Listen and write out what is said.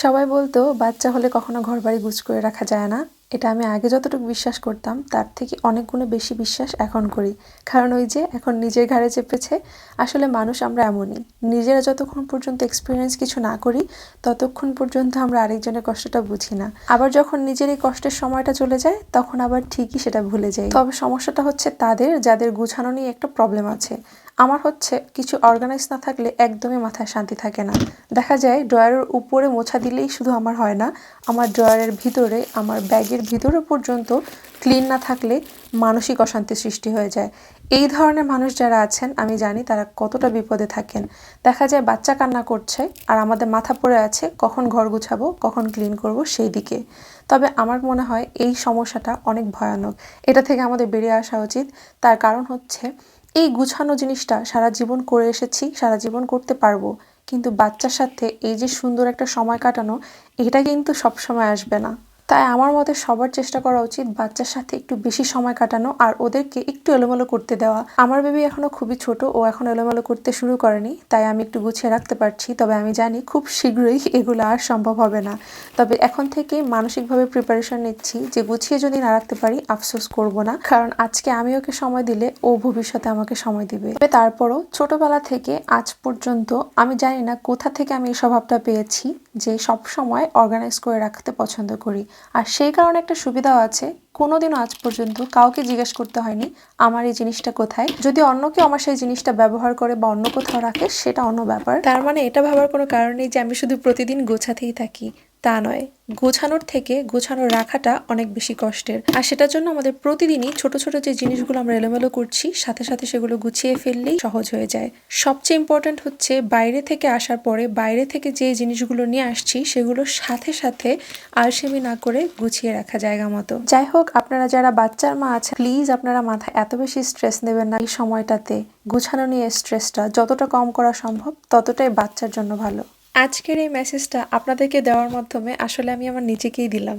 সবাই বলতো, বাচ্চা হলে কখনো ঘর বাড়ি গুছ করে রাখা যায় না। এটা আমি আগে যতটুকু বিশ্বাস করতাম, তার থেকে অনেক গুণে বেশি বিশ্বাস এখন করি। কারণ ওই যে এখন নিজের ঘাড়ে চেপেছে, আসলে মানুষ আমরা এমনই। নিজেরা যতক্ষণ পর্যন্ত এক্সপিরিয়েন্স কিছু না করি, ততক্ষণ পর্যন্ত আমরা আরেকজনের কষ্টটা বুঝি না। আবার যখন নিজের এই কষ্টের সময়টা চলে যায়, তখন আবার ঠিকই সেটা ভুলে যাই। তবে সমস্যাটা হচ্ছে তাদের, যাদের গুছানো নিয়ে একটা প্রবলেম আছে। আমার হচ্ছে কিছু অর্গানাইজ না থাকলে একদমই মাথায় শান্তি থাকে না। দেখা যায় ড্রয়ারের উপরে মোছা দিলেই শুধু আমার হয় না, আমার ড্রয়ারের ভিতরে, আমার ব্যাগের ভিতরে পর্যন্ত ক্লিন না থাকলে মানসিক অশান্তি সৃষ্টি হয়ে যায়। এই ধরনের মানুষ যারা আছেন, আমি জানি তারা কতটা বিপদে থাকেন। দেখা যায় বাচ্চা কান্না করছে আর আমাদের মাথা পড়ে আছে, কখন ঘর গুছাবো, কখন ক্লিন করব সেই দিকে। তবে আমার মনে হয় এই সমস্যাটা অনেক ভয়ানক। এটা থেকে আমাদের বেরিয়ে আসা উচিত। তার কারণ হচ্ছে এই গুছানো জিনিসটা সারা জীবন করে এসেছি, সারা জীবন করতে পারব। কিন্তু বাচ্চার সাথে এই যে সুন্দর একটা সময় কাটানো, এটা কিন্তু সবসময় আসবে না। তাই আমার মতে সবার চেষ্টা করা উচিত বাচ্চার সাথে একটু বেশি সময় কাটানো আর ওদেরকে একটু এলোমেলো করতে দেওয়া। আমার বেবি এখনও খুবই ছোট, ও এখন এলোমেলো করতে শুরু করেনি, তাই আমি একটু গুছিয়ে রাখতে পারছি। তবে আমি জানি খুব শীঘ্রই এগুলো আর সম্ভব হবে না। তবে এখন থেকে মানসিকভাবে প্রিপারেশন নিচ্ছি যে গুছিয়ে যদি না রাখতে পারি, আফসোস করব না। কারণ আজকে আমি ওকে সময় দিলে ও ভবিষ্যতে আমাকে সময় দিবে। তবে তারপরও ছোটবেলা থেকে আজ পর্যন্ত আমি জানি না কোথা থেকে আমি এই স্বভাবটা পেয়েছি। যে সব সময় অর্গানাইজ করে রাখতে পছন্দ করি। আর সেই কারণে একটা সুবিধাও আছে কোনো দিনও আজ পর্যন্ত কাউকে জিজ্ঞেস করতে হয়নি, আমার এই জিনিসটা কোথায়? যদি অন্য কেউ আমার সেই জিনিসটা ব্যবহার করে বা অন্য কোথাও রাখে, সেটা অন্য ব্যাপার। তার মানে এটা ভাবার কোনো কারণ নেই যে আমি শুধু প্রতিদিন গোছাতেই থাকি। তা নয়, গোছানোর থেকে গোছানো রাখাটা অনেক বেশি কষ্টের। আর সেটার জন্য আমাদের প্রতিদিনই ছোট ছোট যে জিনিসগুলো আমরা এলোমেলো করছি, সাথে সাথে সেগুলো গুছিয়ে ফেললেই সহজ হয়ে যায়। সবচেয়ে ইম্পর্ট্যান্ট হচ্ছে বাইরে থেকে আসার পরে বাইরে থেকে যে জিনিসগুলো নিয়ে আসছি সেগুলোর সাথে সাথে আলসেমি না করে গুছিয়ে রাখা জায়গা মতো। যাই হোক, আপনারা যারা বাচ্চার মা আছে প্লিজ আপনারা মাথায় এত বেশি স্ট্রেস নেবেন না এই সময়টাতে। গুছানো নিয়ে স্ট্রেসটা যতটা কম করা সম্ভব, ততটাই বাচ্চার জন্য ভালো। আজকের এই মেসেজটা আপনাদেরকে দেওয়ার মাধ্যমে আসলে আমি আমার নিজেকেই দিলাম।